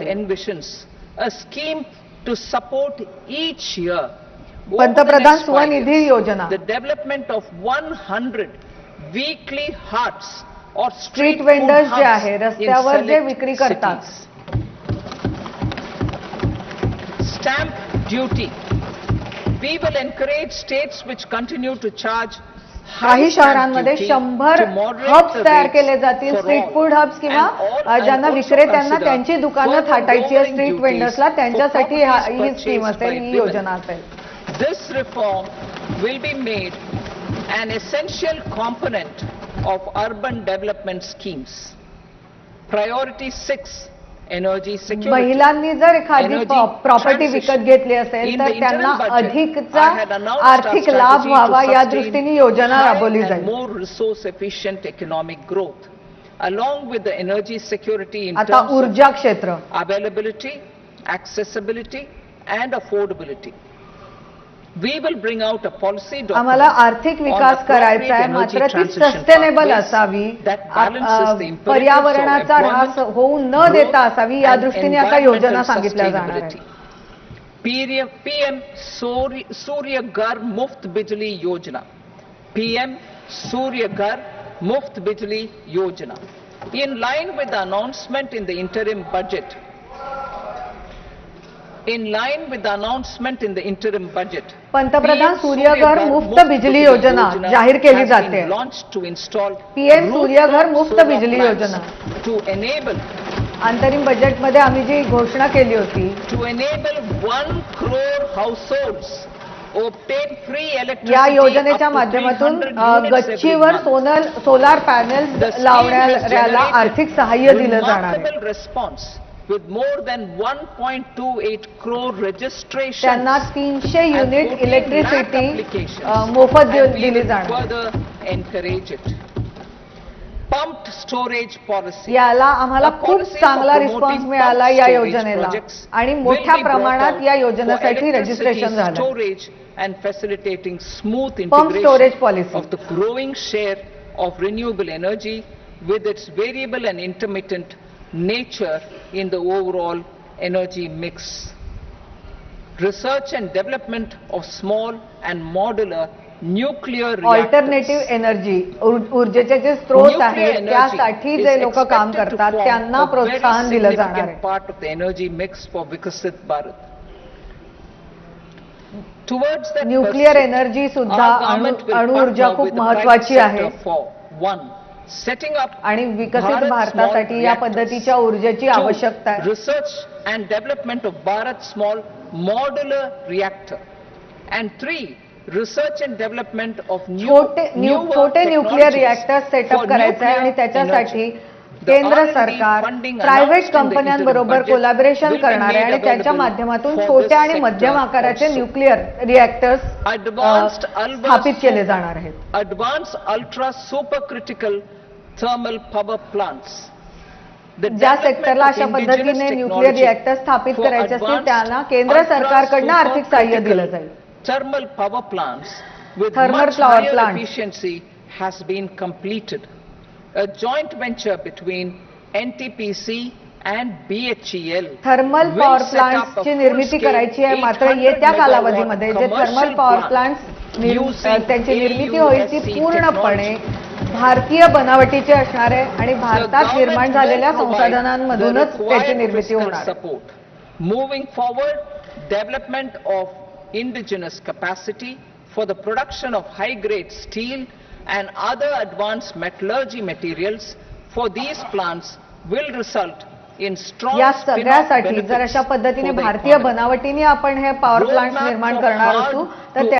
envisions a scheme to support each year over the पंतप्रधान next five Svanidhi years, योजना. the development of 100 weekly huts or Street street food vendors जे hubs आहे, in रस्त्यावर जे select विक्री करतात. cities. Stamp duty. We will encourage states which continue to charge high काही शहरांमध्ये शंभर हब्स तयार केले जातील स्ट्रीट फूड हब्स किंवा ज्यांना विक्रेत्यांना त्यांची दुकानं थाटायची आहे स्ट्रीट वेंडर्सला त्यांच्यासाठी ही स्कीम असेल ही योजना असेल. This reform will be made an essential component of urban development schemes priority six energy security महिलांनी जर एखादी प्रॉपर्टी विकत घेतली असेल तर त्यांना अधिकचा आर्थिक लाभ व्हावा या दृष्टीने योजना राबवली जाईल. More resource efficient economic growth along with the energy security in terms of availability, accessibility and affordability. आम्हाला आर्थिक विकास करायचा आहे. मात्र ती सस्टेनेबल असावी. पर्यावरणाचा ऱ्हास होऊ न देता असावी या दृष्टीने आता योजना सांगितल्या जाणार पीएम सूर्य घर मुफ्त बिजली योजना पीएम सूर्य घर मुफ्त बिजली योजना line with the announcement in the interim budget in line with the announcement in the interim budget in line with the announcement in पंतप्रधान सूर्यघर मुफ्त बिजली योजना जाहीर केली जाते. पीएम सूर्यघर मुफ्त बिजली योजना. टू एनेबल अंतरिम बजेटमध्ये आम्ही जी घोषणा केली होती. To enable one crore households open free electricity या योजनेच्या माध्यमातून गच्चीवर सोलार पॅनेल्स लावण्याला आर्थिक सहाय्य दिलं जाणार आहे. Remarkable response with more than 1.28 crore registrations त्यांना तीनशे and युनिट 14 lakh इलेक्ट्रिसिटी मोफत दि- दिली जाणार further encourage it. Pumped storage policy. याला आम्हाला खूप चांगला रिस्पॉन्स मिळाला या योजनेला आणि मोठ्या प्रमाणात या योजनेसाठी रजिस्ट्रेशन झालं storage and facilitating smooth Pump storage integration policy. of the growing share of renewable energy with its variable and intermittent nature in the overall energy mix. Research and development of small and modular nuclear reactors. Alternative energy ऊर्जेचे जे स्रोत आहेत energy त्यासाठी जे लोक काम करतात त्यांना प्रोत्साहन दिलं जाणार the energy mix for Vikasit Bharat. Towards that nuclear energy सुद्धा अणु ऊर्जा खूप महत्वाची आहे for one, आणि विकसित भारतासाठी या पद्धतीच्या ऊर्जेची आवश्यकता research and development of Bharat small modular reactor and three research and development of छोटे छोटे न्यूक्लिअर रिॲक्टर सेटअप करायचं आहे आणि त्याच्यासाठी केंद्र सरकार प्रायव्हेट कंपन्यांबरोबर कोलॅबरेशन करणार आहे आणि त्याच्या माध्यमातून छोट्या आणि मध्यम आकाराचे न्यूक्लिअर रिॲक्टर्स अडव्हान्स स्थापित केले जाणार आहेत. Advance ultra super critical thermal power plants ज्या सेक्टरला अशा पद्धतीने न्यूक्लिअर रिॲक्टर्स स्थापित करायचे असतील त्यांना केंद्र सरकारकडनं आर्थिक सहाय्य दिलं जाईल. Thermal power plants thermal power plants has been completed A joint venture between NTPC and BHEL. Thermal power a प्लांट्सची निर्मिती करायची आहे मात्र 800 येत्या कालावधीमध्ये जे थर्मल पॉवर प्लांट्स त्यांची निर्मिती होईल ती पूर्णपणे भारतीय बनावटीची असणार आहे आणि भारतात निर्माण झालेल्या संसाधनांमधूनच त्याची निर्मिती होणार support. Moving forward, development of indigenous capacity for the production of high-grade steel and other advanced metallurgy materials for these plants will result in strong या सगळ्यासाठी जर अशा पद्धतीने भारतीय. बनावटीने आपण हे पॉवर प्लांट निर्माण करणार असू तर